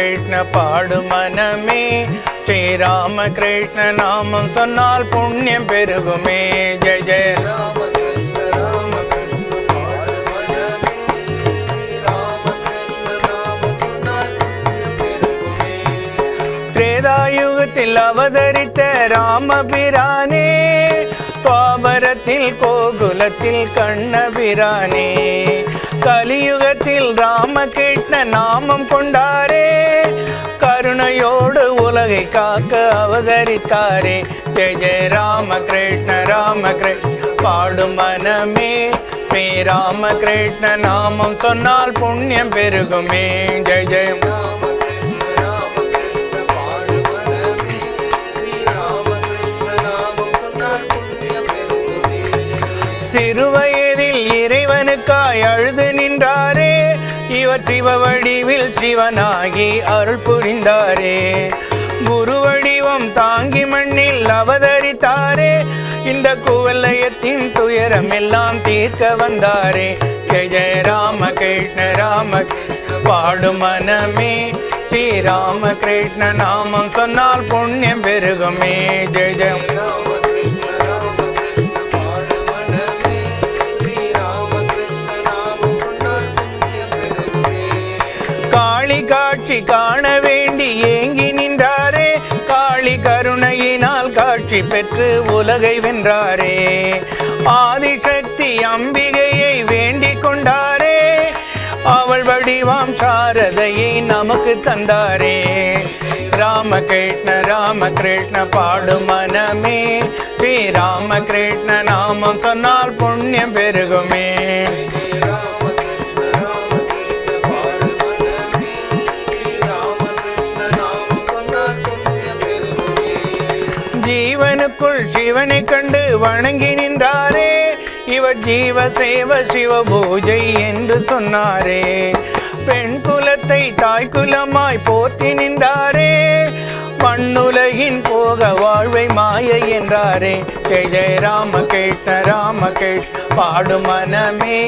கிருஷ்ண பாடு மனமே. ஸ்ரீராம கிருஷ்ண நாமம் சொன்னால் புண்ணியம் பெருகுமே. ஜெய ஜெய. ராம திரேதாயுகத்தில் அவதரித்த ராமபிரானே. கலியுகத்தில் கோகுலத்தில் கண்ணபிரானே. கலியுகத்தில் ராமகிருஷ்ண நாமம் கொண்டாரே. கருணையோடு உலகை காக்க அவதரித்தாரே. ஜெய ஜெய ராம கிருஷ்ண ராம கிருஷ்ண பாடும் மனமே. ஸ்ரீ ராம கிருஷ்ண நாமம் சொன்னால் புண்ணியம் பெருகுமே. ஜெய ஜெயம் ராம சிறுவயதில் இறைவனுக்காய் அழுது நின்றாரே. இவர் சிவ வடிவில் சிவனாகி அருள் புரிந்தாரே. குரு வடிவம் தாங்கி மண்ணில் அவதரித்தாரே. இந்த குவலயத்தின் துயரம் எல்லாம் தீர்க்க வந்தாரே. ஜெய ஜெய ராம கிருஷ்ண ராம பாடும் மனமே. ஸ்ரீ ராம கிருஷ்ண நாமம் சொன்னால் புண்ணியம் பெருகுமே. ஜெய ஜெய காண வேண்டி ஏங்கி நின்றாரே. காளி கருணையினால் காட்சி பெற்று உலகை வென்றாரே. ஆதிசக்தி அம்பிகையை வேண்டிக் கொண்டாரே. அவள் வடிவாம் சாரதையை நமக்கு தந்தாரே. ராமகிருஷ்ண ராமகிருஷ்ண பாடும் மனமே. ஸ்ரீ ராமகிருஷ்ண நாமம் சொன்னால் புண்ணியம் பெருகுமே. ஜீவனுக்குள் கண்டு வணங்கி நின்றாரே. இவர் ஜீவ சேவ சிவ பூஜை என்று சொன்னாரே. பெண் குலத்தை தாய் குலமாய் போற்றி நின்றாரே. மண்ணுலகின் போக வாழ்வை மாய என்றாரே. ஜெய ஜெய ராம கேட்ட ராம கேட் பாடு மனமே.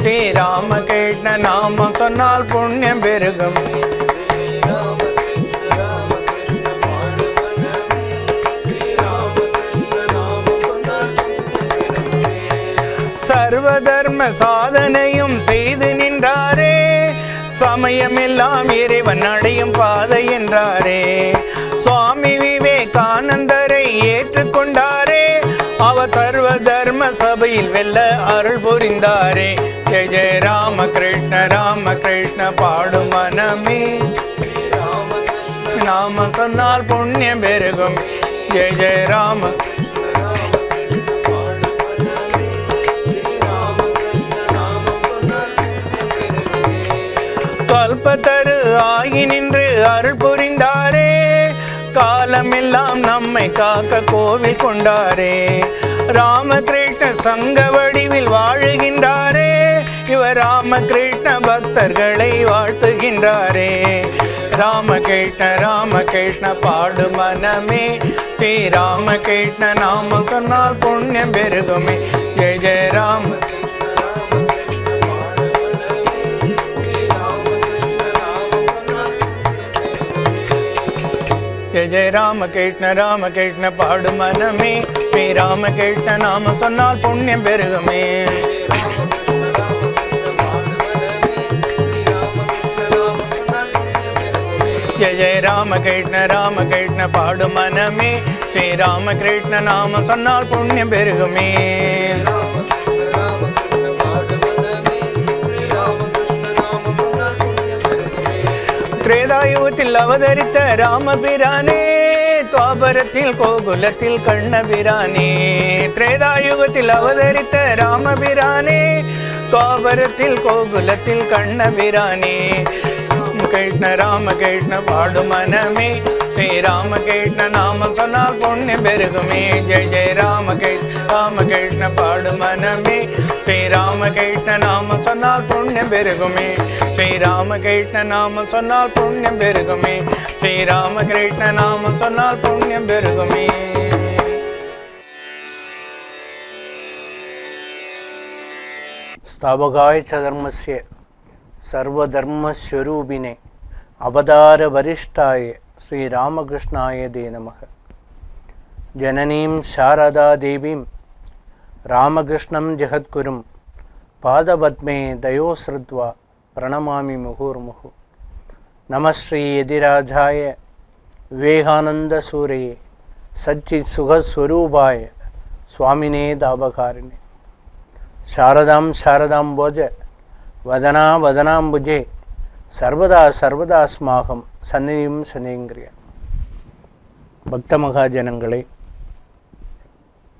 ஸ்ரீ ராம கிருஷ்ண நாமம் சொன்னால் புண்ணியம் பெருகும். சர்வ தர்ம சாதனையும் செய்து நின்றாரே. சமயமெல்லாம் இறைவன் அடையும் பாதை என்றாரே. சுவாமி விவேகானந்தரை ஏற்றுக்கொண்டாரே. அவர் சர்வ தர்ம சபையில் வெல்ல அருள் புரிந்தாரே. ஜெய ஜெய ராம கிருஷ்ண ராம கிருஷ்ண பாடும் மனமே. நாம சொன்னால் புண்ணியம் பெருகும். ஜெய ஜெய ராம கல்பத்தரு ஆகி நின்று அருள் புரிந்தாரே. காலமெல்லாம் நம்மை காக்க கோவில் கொண்டாரே. ராமகிருஷ்ண சங்க வடிவில் வாழுகின்றாரே. இவர் ராமகிருஷ்ண பக்தர்களை வாழ்த்துகின்றாரே. ராமகிருஷ்ண ராமகிருஷ்ண பாடு மனமே. ஸ்ரீ ராமகிருஷ்ண நாம சொன்னால் புண்ணியம் பெருகுமே. ஜெய ஜெய ராம ஜெய. ராம கிருஷ்ண ராம கிருஷ்ண பாடு மனமே. ஸ்ரீ ராம கிருஷ்ண நாம சொன்னால் புண்ணியம் பெருகுமே. ஜெய ஜெய ராம கிருஷ்ண ராம கிருஷ்ண பாடு மனமே. ஸ்ரீ ராம கிருஷ்ண நாம சொன்னால் புண்ணியம் பெருகுமே. திரேதாயுகத்தில் அவதரித்த ராமபிரானே துவாபரத்தில் கோகுலத்தில் கண்ணபிரானே திரேதாயுகத்தில் அவதரித்த ராமபிரானே துவாபரத்தில் கோகுலத்தில் கண்ணபிரானே கிருஷ்ண ராம கிருஷ்ண பாடு மனமே ஸ்ரீ ராம கிருஷ்ண நாம சொன்னால் புண்ணியம் பெருகுமே ஜெய ஜெய ராம கிருஷ்ண ராம கிருஷ்ண பாடு மனமே ஸ்ரீ ராம கிருஷ்ண நாம சொன்னால் புண்ணியம் பெருகுமே ஸ்ரீ ராம கிருஷ்ண நாம சொன்னால் புண்ணியம் பெருகுமே ஸ்ரீ ராம கிருஷ்ண நாம சொன்னால் புண்ணியம் பெருகுமே स्थापकाय च धर्मस्य सर्वधर्मस्वरूपिणे அவதார வரிஷ்டாய தே நமக. ஜனனீம் சாரதா தேவீம் ராமகிருஷ்ணம் ஜெகத்குரும் பாதபத்மே தயோஸ்ருத்வா பிரணமாமி முகூர்முகு. நமஸ்ரீ எதிராஜாய விவேகானந்த சூரையே சச்சித் சுகஸ்வரூபாய சுவாமினே தாபகாரிணே. சாரதாம் சாரதாம் போஜ வதனா வதனாம்புஜே சர்வதா சர்வதாஸ்மாகம் சன்னியும் சனிங்கிரிய பக்த மகாஜனங்களை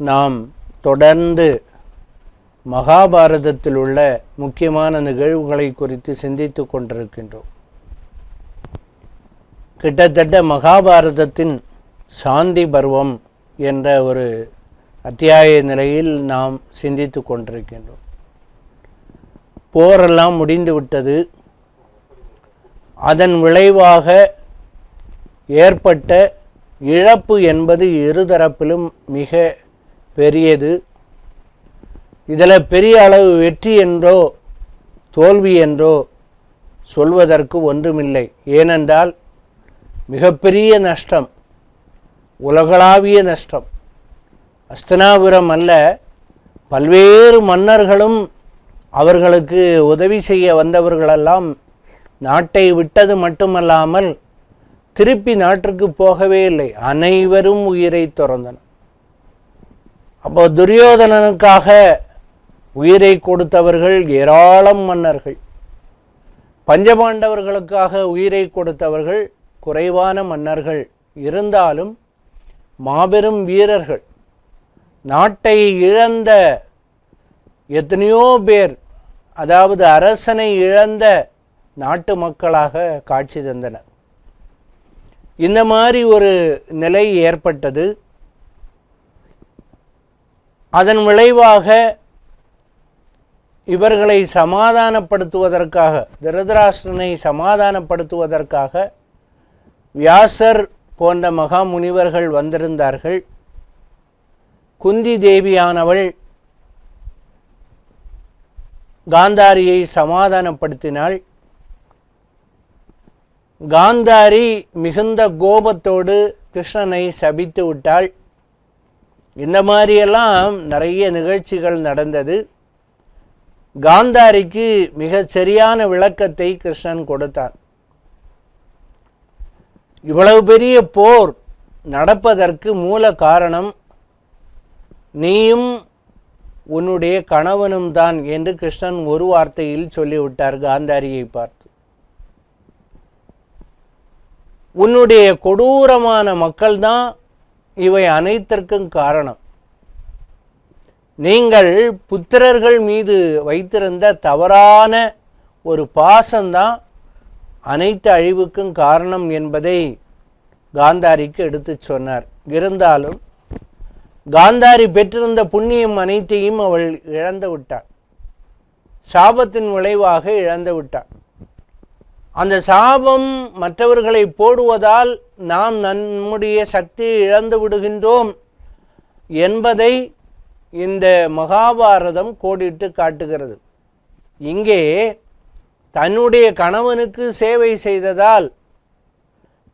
நாம் தொடர்ந்து மகாபாரதத்தில் உள்ள முக்கியமான நிகழ்வுகளை குறித்து சிந்தித்து கொண்டிருக்கின்றோம். கிட்டத்தட்ட மகாபாரதத்தின் சாந்தி பருவம் என்ற ஒரு அத்தியாய நிலையில் நாம் சிந்தித்து கொண்டிருக்கின்றோம். போரெல்லாம் முடிந்து விட்டது அதன் விளைவாக ஏற்பட்ட இழப்பு என்பது இருதரப்பிலும் மிக பெரியது. இதில் பெரிய அளவு வெற்றி என்றோ தோல்வி என்றோ சொல்வதற்கு ஒன்றுமில்லை. ஏனென்றால் மிகப்பெரிய நஷ்டம் உலகளாவிய நஷ்டம் அஸ்தனாபுரம் அல்ல பல்வேறு மன்னர்களும் அவர்களுக்கு உதவி செய்ய வந்தவர்களெல்லாம் நாட்டை விட்டது மட்டுமல்லாமல் திருப்பி நாட்டிற்கு போகவே இல்லை. அனைவரும் உயிரை துறந்தனர். அப்போ துரியோதனனுக்காக உயிரை கொடுத்தவர்கள் ஏராளம் மன்னர்கள். பஞ்சபாண்டவர்களுக்காக உயிரை கொடுத்தவர்கள் குறைவான மன்னர்கள். இருந்தாலும் மாபெரும் வீரர்கள். நாட்டை இழந்த எத்தனையோ பேர் அதாவது அரசனை இழந்த நாட்டு மக்களாக காட்சி தந்தனர் இந்த மாதிரி ஒரு நிலை ஏற்பட்டது. அதன் விளைவாக இவர்களை சமாதானப்படுத்துவதற்காக திருதராஷ்டிரனை சமாதானப்படுத்துவதற்காக வியாசர் போன்ற மகா முனிவர்கள் வந்திருந்தார்கள். குந்தி தேவியானவள் காந்தாரியை சமாதானப்படுத்தினாள். காந்தாரி மிகுந்த கோபத்தோடு கிருஷ்ணனை சபித்து விட்டாள். இந்த மாதிரியெல்லாம் நிறைய நிகழ்ச்சிகள் நடந்தது. காந்தாரிக்கு மிக சரியான விளக்கத்தை கிருஷ்ணன் கொடுத்தான். இவ்வளவு பெரிய போர் நடப்பதற்கு மூல காரணம் நீயும் உன்னுடைய கணவனும் தான் என்று கிருஷ்ணன் ஒரு வார்த்தையில் சொல்லிவிட்டார் காந்தாரியை பார்த்து. உன்னுடைய கொடூரமான மக்கள்தான் இவை அனைத்திற்கும் காரணம். நீங்கள் புத்திரர்கள் மீது வைத்திருந்த தவறான ஒரு பாசம்தான் அனைத்து அழிவுக்கும் காரணம் என்பதை காந்தாரிக்கு எடுத்து சொன்னார். இருந்தாலும் காந்தாரி பெற்றிருந்த புண்ணியம் அனைத்தையும் அவள் இழந்து விட்டாள். சாபத்தின் விளைவாக இழந்து விட்டாள். அந்த சாபம் மற்றவர்களை போடுவதால் நாம் நம்முடைய சக்தியை இழந்து விடுகின்றோம் என்பதை இந்த மகாபாரதம் கோடிட்டு காட்டுகிறது. இங்கே தன்னுடைய கணவனுக்கு சேவை செய்ததால்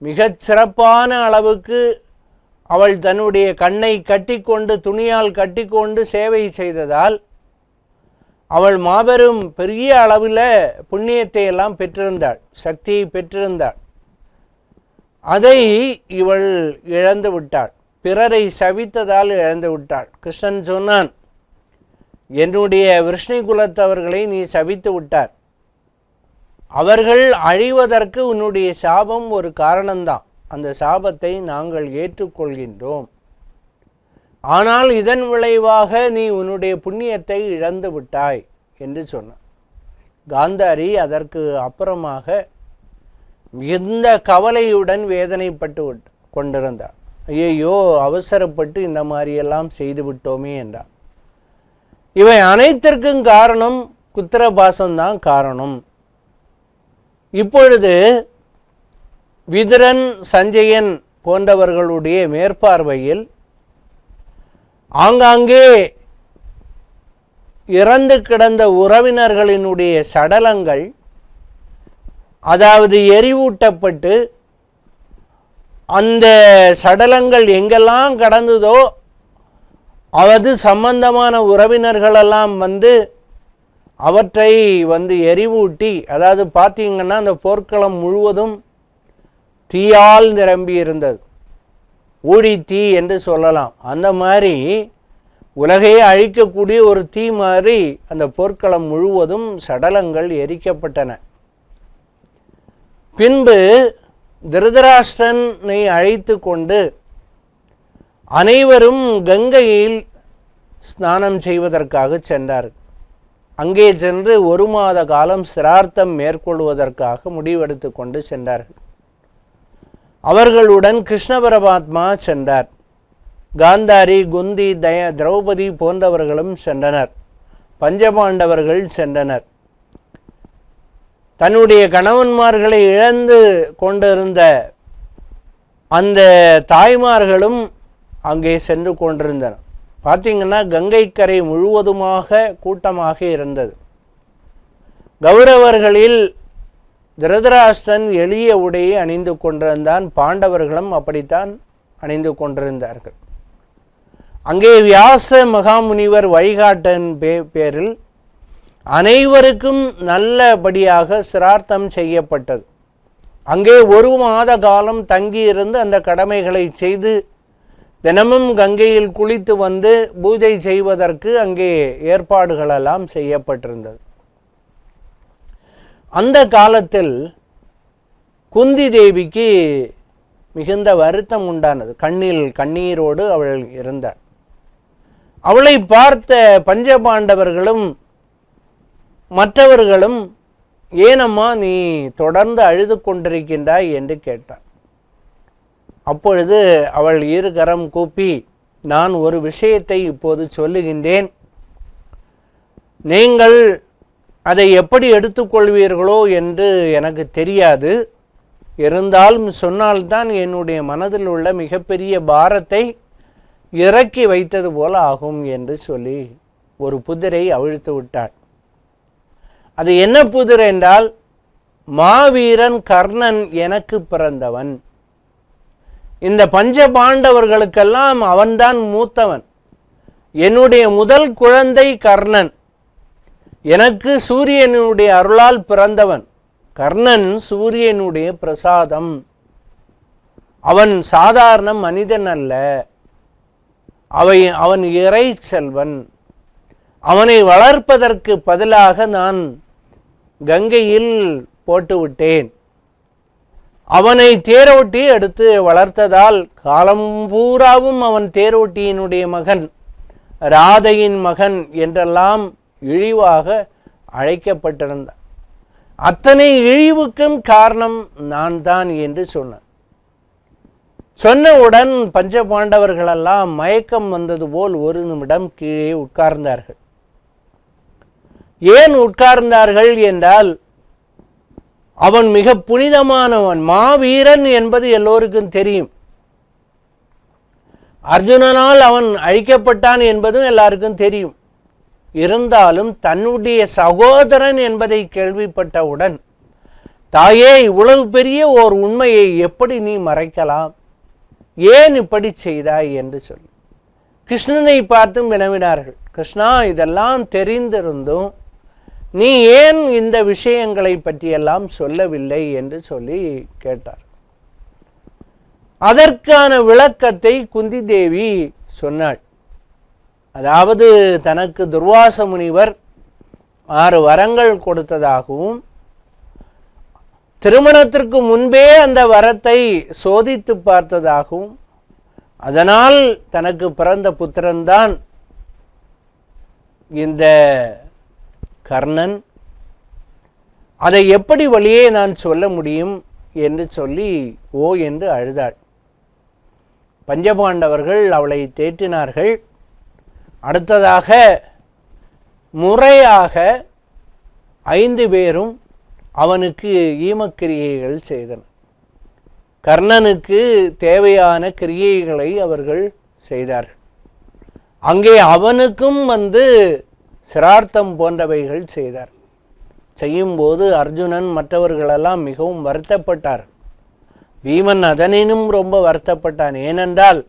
மிகச் சிறப்பான அளவுக்கு அவள் தன்னுடைய கண்ணை கட்டிக்கொண்டு துணியால் கட்டிக்கொண்டு சேவை செய்ததால் அவள் மாபெரும் பெரிய அளவில் புண்ணியத்தை எல்லாம் பெற்றிருந்தாள் சக்தியை பெற்றிருந்தாள். அதை இவள் இழந்து விட்டாள். பிறரை சவித்ததால் இழந்து விட்டாள். கிருஷ்ணன் சொன்னான் என்னுடைய விஷ்ணு குலத்தவர்களை நீ சபித்து விட்டார் அவர்கள் அழிவதற்கு உன்னுடைய சாபம் ஒரு காரணம்தான். அந்த சாபத்தை நாங்கள் ஏற்றுக்கொள்கின்றோம். ஆனால் இதன் விளைவாக நீ உன்னுடைய புண்ணியத்தை இழந்து விட்டாய் என்று சொன்னான். காந்தாரி அதற்கு அப்புறமாக மிகுந்த கவலையுடன் வேதனைப்பட்டு கொண்டிருந்தார் ஐயையோ அவசரப்பட்டு இந்த மாதிரியெல்லாம் செய்து விட்டோமே என்றார் இவை அனைத்திற்கும் காரணம் குத்திரபாசம்தான் காரணம். இப்பொழுது விதுரன் சஞ்சயன் போன்றவர்களுடைய மேற்பார்வையில் ஆங்காங்கே இறந்து கிடந்த உறவினர்களினுடைய சடலங்கள் அதாவது எரிவூட்டப்பட்டு அந்த சடலங்கள் எங்கெல்லாம் கடந்ததோ அது சம்பந்தமான உறவினர்களெல்லாம் வந்து அவற்றை வந்து எரிவூட்டி அதாவது பார்த்தீங்கன்னா அந்த போர்க்களம் முழுவதும் தீயால் நிரம்பி இருந்தது ஊழி தீ என்று சொல்லலாம். அந்த மாதிரி உலகையே அழிக்கக்கூடிய ஒரு தீ மாதிரி அந்த போர்க்களம் முழுவதும் சடலங்கள் எரிக்கப்பட்டன. பின்பு திருதராஷ்டிரனை அழைத்து கொண்டு அனைவரும் கங்கையில் ஸ்நானம் செய்வதற்காக சென்றார். அங்கே சென்று ஒரு மாத காலம் சிரார்த்தம் மேற்கொள்வதற்காக முடிவெடுத்து கொண்டு சென்றார்கள். அவர்களுடன் கிருஷ்ண பரமாத்மா சென்றார். காந்தாரி குந்தி தய திரௌபதி போன்றவர்களும் சென்றனர். பஞ்சபாண்டவர்கள் சென்றனர். தன்னுடைய கணவன்மார்களை இழந்து கொண்டிருந்த அந்த தாய்மார்களும் அங்கே சென்று கொண்டிருந்தனர். பார்த்தீங்கன்னா கங்கைக்கரை முழுவதுமாக கூட்டமாக இருந்தது. கௌரவர்களில் திருதராஷ்டிரன் எளிய உடையை அணிந்து கொண்டிருந்தான். பாண்டவர்களும் அப்படித்தான் அணிந்து கொண்டிருந்தார்கள். அங்கே வியாச மகாமுனிவர் வழிகாட்டன் பே பேரில் அனைவருக்கும் நல்லபடியாக சிரார்த்தம் செய்யப்பட்டது. அங்கே ஒரு மாத காலம் தங்கியிருந்து அந்த கடமைகளை செய்து தினமும் கங்கையில் குளித்து வந்து பூஜை செய்வதற்கு அங்கே ஏற்பாடுகளெல்லாம் செய்யப்பட்டிருந்தது. அந்த காலத்தில் குந்தி தேவிக்கு மிகுந்த வருத்தம் உண்டானது. கண்ணில் கண்ணீரோடு அவள் இருந்தார் அவளை பார்த்த பஞ்சபாண்டவர்களும் மற்றவர்களும் ஏனம்மா நீ தொடர்ந்து அழுது கொண்டிருக்கின்றாய் என்று கேட்டார். அப்பொழுது அவள் இரு கரம் கூப்பி நான் ஒரு விஷயத்தை இப்போது சொல்லுகின்றேன். நீங்கள் அதை எப்படி எடுத்துக்கொள்வீர்களோ என்று எனக்கு தெரியாது. இருந்தாலும் சொன்னால்தான் என்னுடைய மனதில் உள்ள மிகப்பெரிய பாரத்தை இறக்கி வைத்தது போல ஆகும் என்று சொல்லி ஒரு புதிரை அவிழ்த்து விட்டாள். அது என்ன புதிர் என்றால் மாவீரன் கர்ணன் எனக்கு பிறந்தவன். இந்த பஞ்ச பாண்டவர்களுக்கெல்லாம் அவன்தான் மூத்தவன். என்னுடைய முதல் குழந்தை கர்ணன். எனக்கு சூரியனுடைய அருளால் பிறந்தவன். கர்ணன் சூரியனுடைய பிரசாதம். அவன் சாதாரண மனிதன் அல்ல. அவை அவன் இறை செல்வன். அவனை வளர்ப்பதற்கு பதிலாக நான் கங்கையில் போட்டுவிட்டேன் அவனை தேரோட்டி எடுத்து வளர்த்ததால் காலம் பூராவும் அவன் தேரோட்டியினுடைய மகன் ராதையின் மகன் என்றெல்லாம் இழிவாக அழைக்கப்பட்டிருந்தான் அத்தனை இழிவுக்கும் காரணம் நான் தான் என்று சொன்னான். சொன்னவுடன் பஞ்ச பாண்டவர்களெல்லாம் மயக்கம் வந்தது போல் ஒரு நிமிடம் கீழே உட்கார்ந்தார்கள். ஏன் உட்கார்ந்தார்கள் என்றால் அவன் மிக புனிதமானவன் மாவீரன் என்பது எல்லோருக்கும் தெரியும். அர்ஜுனனால் அவன் அழிக்கப்பட்டான் என்பதும் எல்லாருக்கும் தெரியும். இருந்தாலும் தன்னுடைய சகோதரன் என்பதை கேள்விப்பட்டவுடன் தாயே இவ்வளவு பெரிய ஓர் உண்மையை எப்படி நீ மறைக்கலாம்? ஏன் இப்படி செய்தாய்? என்று சொல்லி. கிருஷ்ணனை பார்த்தும் வினவினார்கள். கிருஷ்ணா இதெல்லாம் தெரிந்திருந்தும் நீ ஏன் இந்த விஷயங்களை பற்றியெல்லாம் சொல்லவில்லை? என்று சொல்லி கேட்டார். அதற்கான விளக்கத்தை குந்தி தேவி சொன்னாள். அதாவது தனக்கு துர்வாச முனிவர் ஆறு வரங்கள் கொடுத்ததாகவும் திருமணத்திற்கு முன்பே அந்த வரத்தை சோதித்து பார்த்ததாகவும் அதனால் தனக்கு பிறந்த புத்திரன்தான் இந்த கர்ணன். அதை எப்படி வழியே நான் சொல்ல முடியும் என்று சொல்லி ஓ என்று அழுதாள். பஞ்சபாண்டவர்கள் அவளை தேற்றினார்கள். அடுத்ததாக முறையாக ஐந்து பேரும் அவனுக்கு ஈமக்கிரியைகள் செய்தனர். கர்ணனுக்கு தேவையான கிரியைகளை அவர்கள் செய்தார்கள். அங்கே அவனுக்கும் வந்து சிரார்த்தம் போன்றவைகள் செய்தார். செய்யும்போது அர்ஜுனன் மற்றவர்களெல்லாம் மிகவும் வருத்தப்பட்டார். பீமன் அதனினும் ரொம்ப வருத்தப்பட்டான். ஏனென்றால்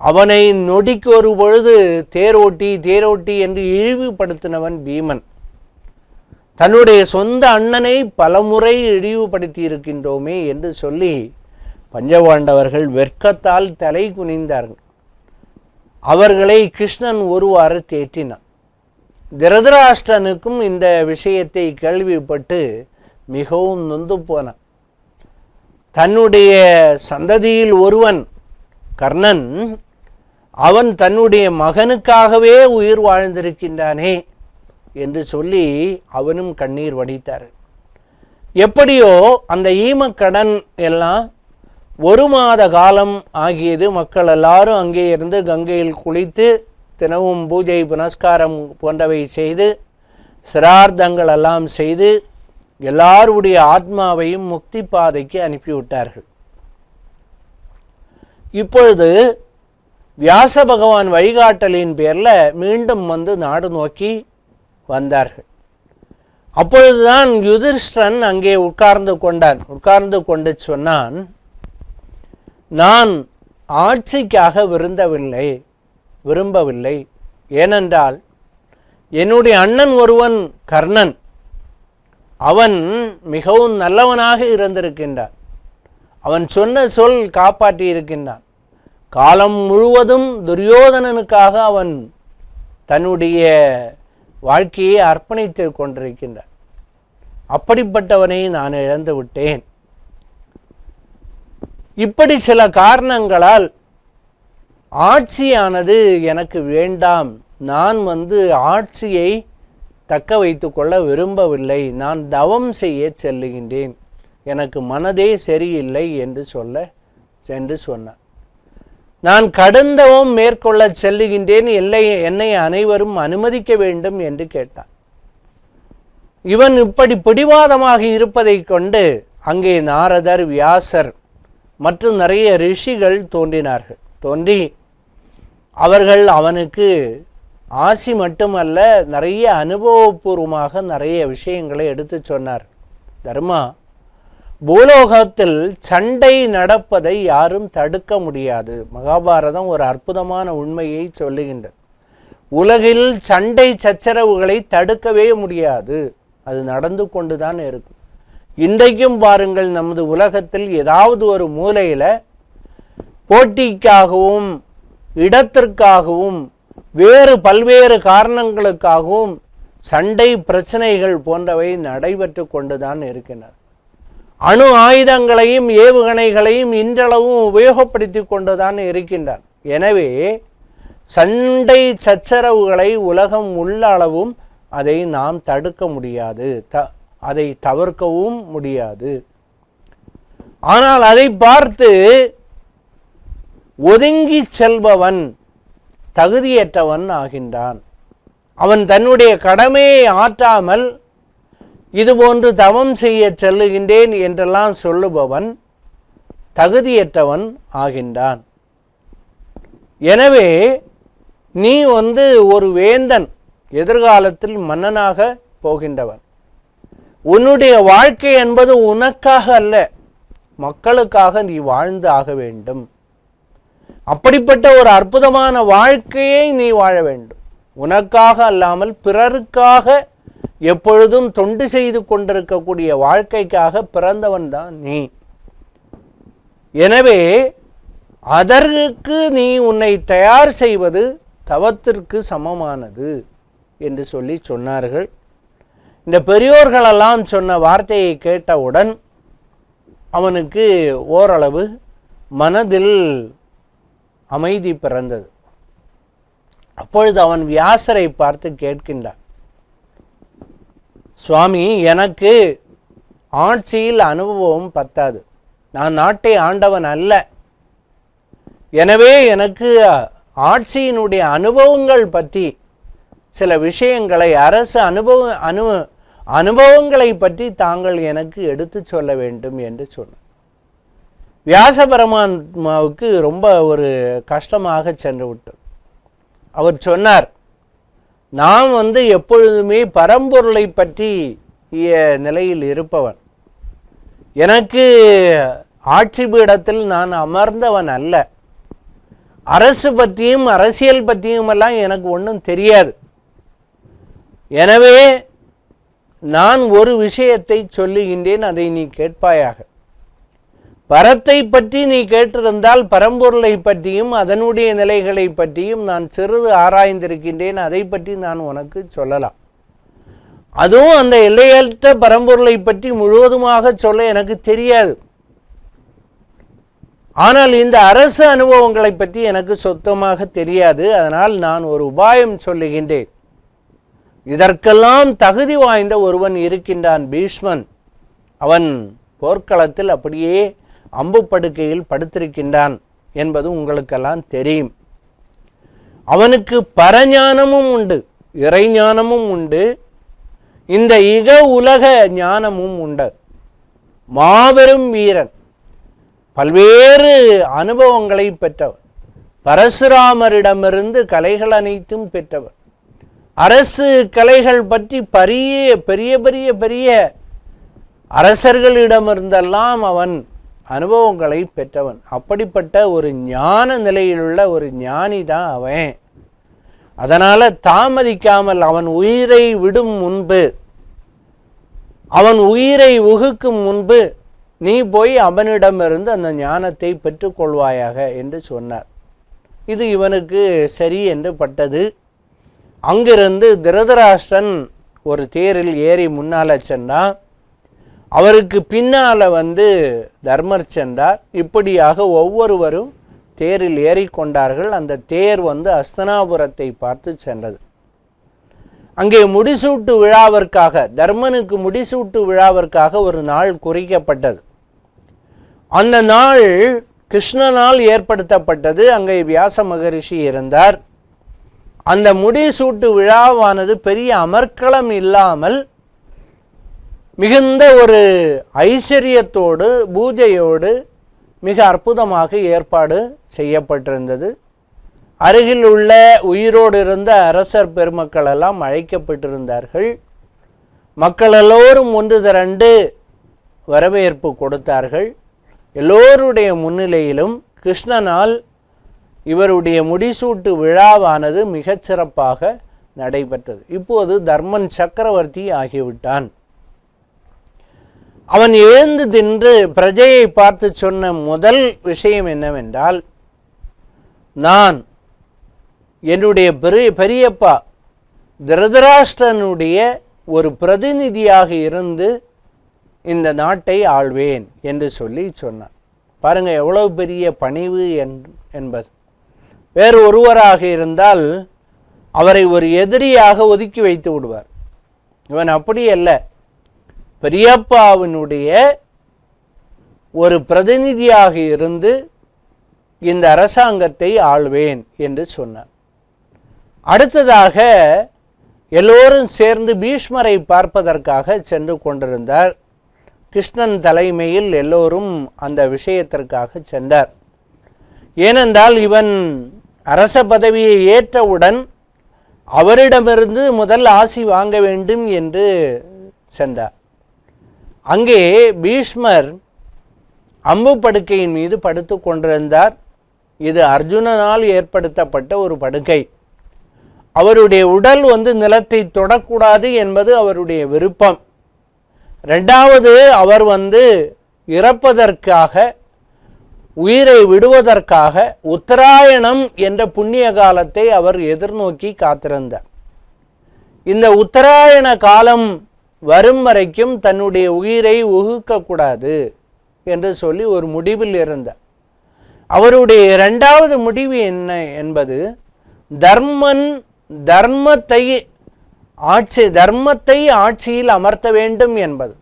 அவனை நொடிக்கு ஒரு பொழுது தேரோட்டி தேரோட்டி என்று இழிவுபடுத்தினவன் பீமன். தன்னுடைய சொந்த அண்ணனை பலமுறை இழிவுபடுத்தி இருக்கின்றோமே என்று சொல்லி பஞ்சபாண்டவர்கள் வெட்கத்தால் தலை குனிந்தார்கள். அவர்களை கிருஷ்ணன் ஒருவாறு தேற்றினான். திருதராஷ்டிரனுக்கும் இந்த விஷயத்தை கேள்விப்பட்டு மிகவும் நொந்து போனான். தன்னுடைய சந்ததியில் ஒருவன் கர்ணன் அவன் தன்னுடைய மகனுக்காகவே உயிர் வாழ்ந்திருக்கின்றானே என்று சொல்லி அவனும் கண்ணீர் வடித்தார் எப்படியோ அந்த ஈமக்கடன் எல்லாம் ஒரு மாத காலம் ஆகியது மக்கள் எல்லாரும் அங்கே இருந்து கங்கையில் குளித்து தினமும் பூஜை புனஸ்காரம் போன்றவை செய்து சிரார்த்தங்கள் எல்லாம் செய்து எல்லாருடைய ஆத்மாவையும் முக்தி பாதைக்கு அனுப்பிவிட்டார்கள். இப்பொழுது வியாச பகவான் வழிகாட்டலின் பேரில் மீண்டும் வந்து நாடு நோக்கி வந்தார்கள். அப்பொழுதுதான் யுதிர்ஷ்டன் அங்கே உட்கார்ந்து கொண்டான். உட்கார்ந்து கொண்டு சொன்னான் நான் ஆட்சிக்காக விருந்தவில்லை விரும்பவில்லை. ஏனென்றால் என்னுடைய அண்ணன் ஒருவன் கர்ணன். அவன் மிகவும் நல்லவனாக இருந்திருக்கின்றான். அவன் சொன்ன சொல் காப்பாற்றி இருக்கின்றான் காலம் முழுவதும் துரியோதனனுக்காக அவன் தன்னுடைய வாழ்க்கையை அர்ப்பணித்து கொண்டிருக்கின்றான். அப்படிப்பட்டவனை நான் இழந்து விட்டேன். இப்படி சில காரணங்களால் ஆட்சியானது எனக்கு வேண்டாம். நான் வந்து ஆட்சியை தக்க வைத்து கொள்ள விரும்பவில்லை. நான் தவம் செய்ய செல்லுகின்றேன். எனக்கு மனதே சரியில்லை என்று சொல்ல என்று சொன்னான். நான் கடந்தவும் மேற்கொள்ள செல்லுகின்றேன் இல்லை என்னை அனைவரும் அனுமதிக்க வேண்டும் என்று கேட்டான். இவன் இப்படி பிடிவாதமாக இருப்பதைக் கொண்டு அங்கே நாரதர் வியாசர் மற்றும் நிறைய ரிஷிகள் தோன்றினார்கள். தோன்றி அவர்கள் அவனுக்கு ஆசி மட்டுமல்ல நிறைய அனுபவபூர்வமாக நிறைய விஷயங்களை எடுத்து சொன்னார். தர்மா பூலோகத்தில் சண்டை நடப்பதை யாரும் தடுக்க முடியாது. மகாபாரதம் ஒரு அற்புதமான உண்மையை சொல்லுகின்றது. உலகில் சண்டை சச்சரவுகளை தடுக்கவே முடியாது. அது நடந்து கொண்டுதான் இருக்கும். இன்றைக்கும் பாருங்கள் நமது உலகத்தில் ஏதாவது ஒரு மூலையில் போட்டிக்காகவும் இடத்திற்காகவும் வேறு பல்வேறு காரணங்களுக்காகவும் சண்டை பிரச்சனைகள் போன்றவை நடைபெற்று கொண்டுதான் இருக்கின்றன. அணு ஆயுதங்களையும் ஏவுகணைகளையும் இன்றளவும் உபயோகப்படுத்தி கொண்டுதான் இருக்கின்றான். எனவே சண்டை சச்சரவுகளை உலகம் உள்ள அளவும் அதை நாம் தடுக்க முடியாது. த அதை தவிர்க்கவும் முடியாது. ஆனால் அதை பார்த்து ஒதுங்கி செல்பவன் தகுதியற்றவன் ஆகின்றான். அவன் தன்னுடைய கடமையை ஆற்றாமல் இதுபோன்று தவம் செய்ய செல்லுகின்றேன் என்றெல்லாம் சொல்லுபவன் தகுதியற்றவன் ஆகின்றான். எனவே நீ வந்து ஒரு வேந்தன் எதிர்காலத்தில் மன்னனாக போகின்றவன். உன்னுடைய வாழ்க்கை என்பது உனக்காக அல்ல மக்களுக்காக நீ வாழ்ந்து ஆக வேண்டும். அப்படிப்பட்ட ஒரு அற்புதமான வாழ்க்கையை நீ வாழ வேண்டும். உனக்காக அல்லாமல் பிறருக்காக எப்பொழுதும் தொண்டு செய்து கொண்டிருக்கக்கூடிய வாழ்க்கைக்காக பிறந்தவன் தான் நீ. எனவே அதற்கு நீ உன்னை தயார் செய்வது தவத்திற்கு சமமானது என்று சொல்லி சொன்னார்கள். இந்த பெரியோர்களெல்லாம் சொன்ன வார்த்தையை கேட்டவுடன் அவனுக்கு ஓரளவு மனதில் அமைதி பிறந்தது. அப்பொழுது அவன் வியாசரை பார்த்து கேட்கின்றான். சுவாமி எனக்கு ஆட்சியில் அனுபவம் பத்தாது. நான் நாட்டை ஆண்டவன் அல்ல. எனவே எனக்கு ஆட்சியினுடைய அனுபவங்கள் பற்றி சில விஷயங்களை அரசு அனுபவ அனு அனுபவங்களை பற்றி தாங்கள் எனக்கு எடுத்து சொல்ல வேண்டும் என்று சொன்னார் வியாச பரமாத்மாவுக்கு ரொம்ப ஒரு கஷ்டமாக சென்று விட்டது அவர் சொன்னார் நாம் வந்து எப்பொழுதுமே பரம்பொருளை பற்றிய நிலையில் இருப்பவன். எனக்கு ஆட்சி பீடத்தில் நான் அமர்ந்தவன் அல்ல. அரசு பற்றியும் அரசியல் பற்றியும் எல்லாம் எனக்கு ஒன்றும் தெரியாது. எனவே நான் ஒரு விஷயத்தை சொல்லுகின்றேன் அதை நீ கேட்பாயாக. பரத்தை பற்றி நீ கேட்டிருந்தால் பரம்பொருளை பற்றியும் அதனுடைய நிலைகளை பற்றியும் நான் சிறிது ஆராய்ந்திருக்கின்றேன். அதை பற்றி நான் உனக்கு சொல்லலாம். அதுவும் அந்த எல்லையற்ற பரம்பொருளை பற்றி முழுவதுமாக சொல்ல எனக்கு தெரியாது. ஆனால் இந்த அரசு அனுபவங்களை பற்றி எனக்கு சொத்தமாக தெரியாது. அதனால் நான் ஒரு உபாயம் சொல்லுகின்றேன். இதற்கெல்லாம் தகுதி வாய்ந்த ஒருவன் இருக்கின்றான் பீஷ்மன். அவன் போர்க்களத்தில் அப்படியே அம்பு படுக்கையில் படுத்திருக்கின்றான் என்பது உங்களுக்கெல்லாம் தெரியும். அவனுக்கு பரஞானமும் உண்டு இறைஞானமும் உண்டு இந்த இக உலக ஞானமும் உண்டு. மாபெரும் வீரன் பல்வேறு அனுபவங்களை பெற்றவர் பரசுராமரிடமிருந்து கலைகள் அனைத்தும் பெற்றவர் அரசு கலைகள் பற்றி பெரிய பெரிய பெரிய பெரிய அரசர்களிடமிருந்தெல்லாம் அவன் அனுபவங்களை பெற்றவன். அப்படிப்பட்ட ஒரு ஞான நிலையிலுள்ள ஒரு ஞானி தான் அவன். அதனால் தாமதிக்காமல் அவன் உயிரை விடும் முன்பு அவன் உயிரை உகுக்கும் முன்பு நீ போய் அவனிடமிருந்து அந்த ஞானத்தை பெற்றுக்கொள்வாயாக என்று சொன்னார். இது இவனுக்கு சரி என்று பட்டது. அங்கிருந்து திருதராஷ்டிரன் ஒரு தேரில் ஏறி முன்னால சென்றான். அவருக்கு பின்னால வந்து தர்மர் சென்றார். இப்படியாக ஒவ்வொருவரும் தேரில் ஏறிக்கொண்டார்கள் அந்த தேர் வந்து அஸ்தனாபுரத்தை பார்த்து சென்றது. அங்கே முடிசூட்டு விழாவிற்காக தர்மனுக்கு முடிசூட்டு விழாவிற்காக ஒரு நாள் குறிக்கப்பட்டது. அந்த நாள் கிருஷ்ணனால் ஏற்படுத்தப்பட்டது. அங்கே வியாச மகரிஷி இருந்தார். அந்த முடிசூட்டு விழாவானது பெரிய அமர்க்களம் இல்லாமல் மிகுந்த ஒரு ஐஸ்வர்யத்தோடு பூஜையோடு மிக அற்புதமாக ஏற்பாடு செய்யப்பட்டிருந்தது. அருகில் உள்ள உயிரோடு இருந்த அரசர் பெருமக்கள் எல்லாம் அழைக்கப்பட்டிருந்தார்கள். மக்கள் எல்லோரும் ஒன்று திரண்டு வரவேற்பு கொடுத்தார்கள். எல்லோருடைய முன்னிலையிலும் கிருஷ்ணனால் இவருடைய முடிசூட்டு விழாவானது மிகச்சிறப்பாக நடைபெற்றது. இப்போது தர்மன் சக்கரவர்த்தி ஆகிவிட்டான். அவன் எழுந்து தின்று பிரஜையை பார்த்து சொன்ன முதல் விஷயம் என்னவென்றால் நான் என்னுடைய பெரிய பெரியப்பா திருதராஷ்டிரனுடைய ஒரு பிரதிநிதியாக இருந்து இந்த நாட்டை ஆள்வேன் என்று சொல்லி சொன்னான். பாருங்கள் எவ்வளவு பெரிய பணிவு என்- என்பது. வேறு ஒருவராக இருந்தால் அவரை ஒரு எதிரியாக ஒதுக்கி வைத்து விடுவார். இவன் அப்படி அல்ல. பெரியப்பாவினுடைய ஒரு பிரதிநிதியாக இருந்து இந்த அரசாங்கத்தை ஆள்வேன் என்று சொன்னார். அடுத்ததாக எல்லோரும் சேர்ந்து பீஷ்மரை பார்ப்பதற்காக சென்று கொண்டிருந்தார். கிருஷ்ணன் தலைமையில் எல்லோரும் அந்த விஷயத்திற்காக சென்றார். ஏனென்றால் இவன் அரச பதவியை ஏற்றவுடன் அவரிடமிருந்து முதல் ஆசி வாங்க வேண்டும் என்று சென்றார். அங்கே பீஷ்மர் அம்பு படுக்கையின் மீது படுத்து கொண்டிருந்தார். இது அர்ஜுனனால் ஏற்படுத்தப்பட்ட ஒரு படுக்கை. அவருடைய உடல் வந்து நிலத்தை தொடக்கூடாது என்பது அவருடைய விருப்பம். ரெண்டாவது அவர் வந்து இறப்பதற்காக உயிரை விடுவதற்காக உத்தராயணம் என்ற புண்ணிய காலத்தை அவர் எதிர்நோக்கி காத்திருந்தார். இந்த உத்தராயண காலம் வரும் வரைக்கும் தன்னுடைய உயிரை உகுக்கக்கூடாது என்று சொல்லி ஒரு முடிவில் இருந்தார். அவருடைய இரண்டாவது முடிவு என்ன என்பது தர்மன் தர்மத்தை ஆட்சி தர்மத்தை ஆட்சியில் அமர்த்த வேண்டும் என்பது.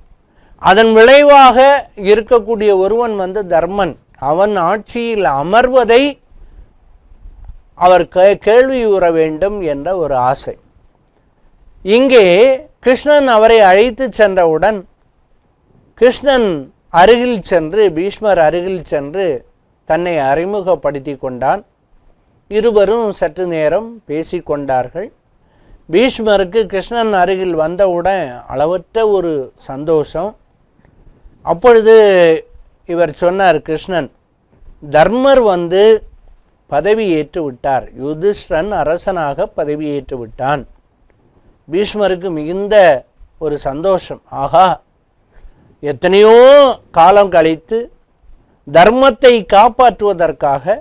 அதன் விளைவாக இருக்கக்கூடிய ஒருவன் வந்து தர்மன். அவன் ஆட்சியில் அமர்வதை அவர் கே- கேள்வியுற வேண்டும் என்ற ஒரு ஆசை. இங்கே கிருஷ்ணன் அவரை அழைத்து சென்றவுடன் கிருஷ்ணன் அருகில் சென்று பீஷ்மர் அருகில் சென்று தன்னை அறிமுகப்படுத்தி கொண்டான். இருவரும் சற்று நேரம் பேசிக்கொண்டார்கள் பீஷ்மருக்கு கிருஷ்ணன் அருகில் வந்தவுடன் அளவற்ற ஒரு சந்தோஷம். அப்பொழுது இவர் சொன்னார் கிருஷ்ணன் தர்மர் வந்து பதவியேற்று விட்டார் யுதிஷ்டன் அரசனாக பதவியேற்று விட்டான் பீஷ்மருக்கு மிகுந்த ஒரு சந்தோஷம். ஆகா எத்தனையோ காலம் கழித்து தர்மத்தை காப்பாற்றுவதற்காக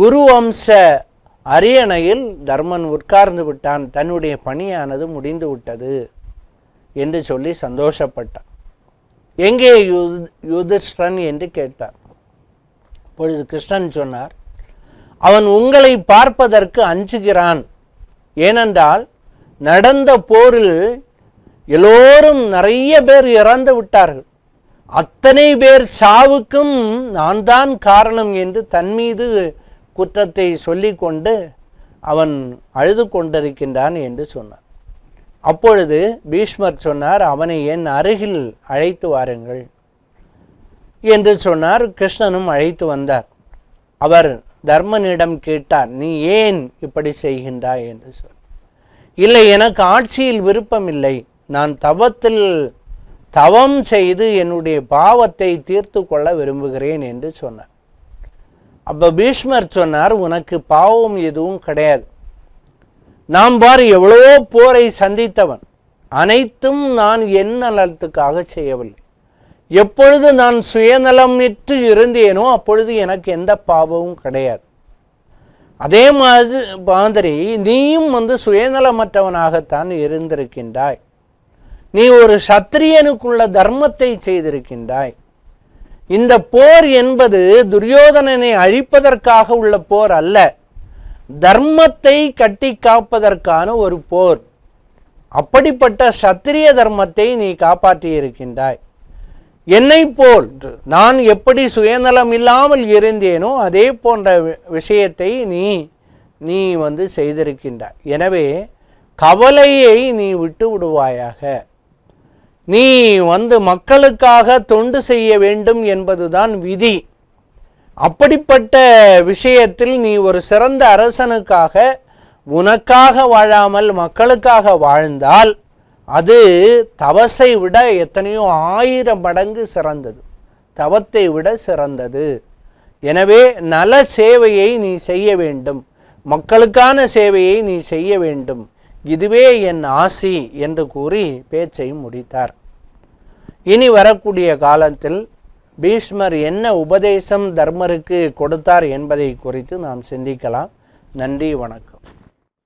குரு வம்ச அரியணையில் தர்மன் உட்கார்ந்து விட்டான். தன்னுடைய பணியானது முடிந்து விட்டது என்று சொல்லி சந்தோஷப்பட்டான். எங்கே யுத் யுதிஷ்டன் என்று கேட்டார் பொழுது கிருஷ்ணன் சொன்னார் அவன் உங்களை பார்ப்பதற்கு அஞ்சுகிறான். ஏனென்றால் நடந்த போரில் எல்லோரும் நிறைய பேர் இறந்து விட்டார்கள். அத்தனை பேர் சாவுக்கும் நான் தான் காரணம் என்று தன் மீது குற்றத்தை சொல்லிக்கொண்டு அவன் அழுது கொண்டிருக்கின்றான் என்று சொன்னார் அப்பொழுது பீஷ்மர் சொன்னார் அவனை என் அருகில் அழைத்து வாருங்கள் என்று சொன்னார். கிருஷ்ணனும் அழைத்து வந்தார். அவர் தர்மனிடம் கேட்டார் நீ ஏன் இப்படி செய்கின்றாய்? என்று சொன்னார். இல்லை எனக்கு ஆட்சியில் விருப்பமில்லை நான் தவத்தில் தவம் செய்து என்னுடைய பாவத்தை தீர்த்து கொள்ள விரும்புகிறேன் என்று சொன்னார். அப்போ பீஷ்மர் சொன்னார் உனக்கு பாவம் எதுவும் கிடையாது. நாம் பார் எவ்வளவோ போரை சந்தித்தவன். அனைத்தும் நான் என் நலத்துக்காக செய்யவில்லை. எப்பொழுது நான் சுயநலமிட்டு இருந்தேனோ அப்பொழுது எனக்கு எந்த பாவமும் கிடையாது. அதே மாதிரி மாதிரி நீயும் வந்து சுயநலமற்றவனாகத்தான் இருந்திருக்கின்றாய். நீ ஒரு சத்திரியனுக்குள்ள தர்மத்தை செய்திருக்கின்றாய். இந்த போர் என்பது துரியோதனனை அழிப்பதற்காக உள்ள போர் அல்ல. தர்மத்தை கட்டி காப்பதற்கான ஒரு போர். அப்படிப்பட்ட சத்திரிய தர்மத்தை நீ காப்பாற்றியிருக்கின்றாய். என்னை போல் நான் எப்படி சுயநலம் இல்லாமல் இருந்தேனோ அதே போன்ற விஷயத்தை நீ நீ வந்து செய்திருக்கின்றாய். எனவே கவலையை நீ விட்டு விடுவாயாக. நீ வந்து மக்களுக்காக தொண்டு செய்ய வேண்டும் என்பதுதான் விதி. அப்படிப்பட்ட விஷயத்தில் நீ ஒரு சிறந்த அரசனுக்காக உனக்காக வாழாமல் மக்களுக்காக வாழ்ந்தால் அது தவசை விட எத்தனையோ ஆயிரம் மடங்கு சிறந்தது. தவத்தை விட சிறந்தது. எனவே நல சேவையை நீ செய்ய வேண்டும். மக்களுக்கான சேவையை நீ செய்ய வேண்டும். இதுவே என் ஆசி என்று கூறி பேச்சை முடித்தார். இனி வரக்கூடிய காலத்தில் பீஷ்மர் என்ன உபதேசம் தர்மருக்கு கொடுத்தார் என்பதை குறித்து நாம் சிந்திக்கலாம். நன்றி வணக்கம்.